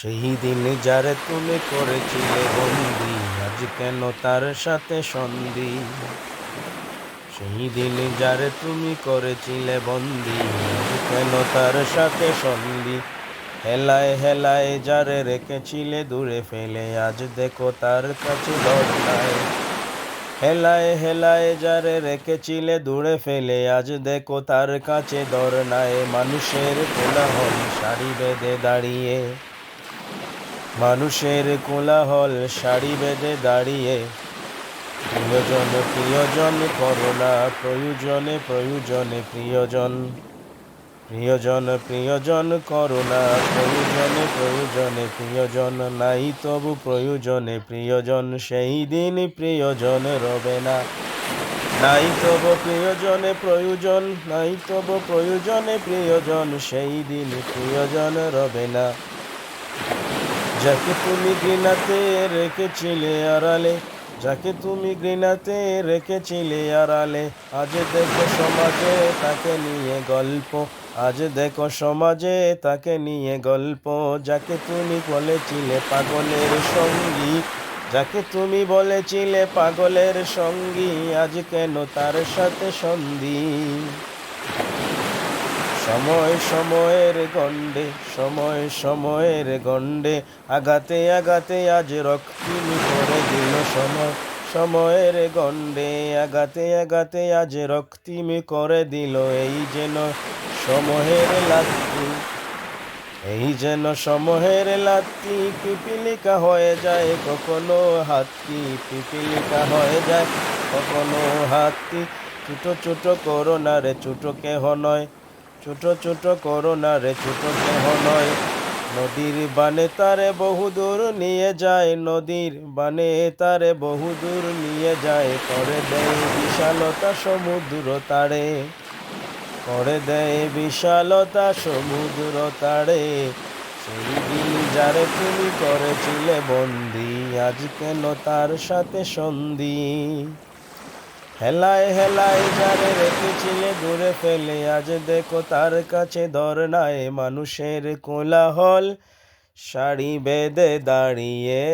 সেই দিন যারে তুমি করেছিলে বন্দি, আজ কেন তার সাথে সন্ধি? সেই দিন যারে তুমি করেছিলে বন্দি, আজ কেন তার সাথে সন্ধি? হেলায় হেলায় যারে রেখেছিলে দূরে ফেলে, আজ দেখো তার কাছে নাই হেলায় হেলায় যারে রেখেছিলে দূরে ফেলে, আজ দেখো তার কাছে দর নাই মানুষের কোলাহল, সারি বেঁধে দাঁড়িয়ে। মানুষের কোলাহল সারি বেঁধে দাঁড়িয়ে। প্রিয়জন প্রিয়জন, করোনা, প্রয়োজনে প্রয়োজনে প্রিয়জন। প্রিয়জন প্রিয়জন, করোনা, প্রয়োজনে প্রয়োজনে প্রিয়জন। নাই তবু প্রয়োজনে প্রিয়জন, সেই দিন প্রিয়জন রবে না। নাই তবু প্রিয়জনে প্রয়োজন, নাই তবু প্রয়োজনে প্রিয়জন, সেই দিন প্রিয়জন রবে না। যাকে তুমি ঘৃণাতে রেখেছিলে আড়ালে, যাকে তুমি ঘৃণাতে রেখেছিলে আড়ালে, আজ দেখো সমাজে তাকে নিয়ে গল্প, আজ দেখো সমাজে তাকে নিয়ে গল্প, যাকে তুমি বলেছিলে পাগলের সঙ্গী, যাকে তুমি বলেছিলে পাগলের সঙ্গী, আজ কেন তার সাথে সন্ধি? সময় সময়ের গণ্ডে, সময় সময়ের গণ্ডে আগাতে আগাতে আজ রক্তিম করে দিল সময়, সময়ের গণ্ডে আগাতে আগাতে আজ রক্তিম করে দিল এই যেন সময়ের লাত্তি, এই যেন সময়ের লাত্তি, পিপিলিকা হয়ে যায় কখনো হাতি, পিপিলিকা হয়ে যায় কখনো হাতি, ছোট ছোট করোনা রে ছোট কেহ নয়। ছোট ছোট করোনা রে ছোট কেহ নয়। নদীর বানে তারে বহুদূর নিয়ে যায়, নদীর বানে তারে বহুদূর নিয়ে যায়, করে দেয় বিশালতা সমুদ্র তারে। করে দেয় বিশালতা সমুদ্র তারে। সেই দিন যারে তুমি করেছিলে বন্দি, আজ কেন তার সাথে সন্ধি? হেলায় হেলায় যারে রেখেছিলে, দূরে ফেলে আজ দেখো তার কাছে ধর্নায় মানুষের কোলাহল। শাড়ি বেঁধে দাঁড়িয়ে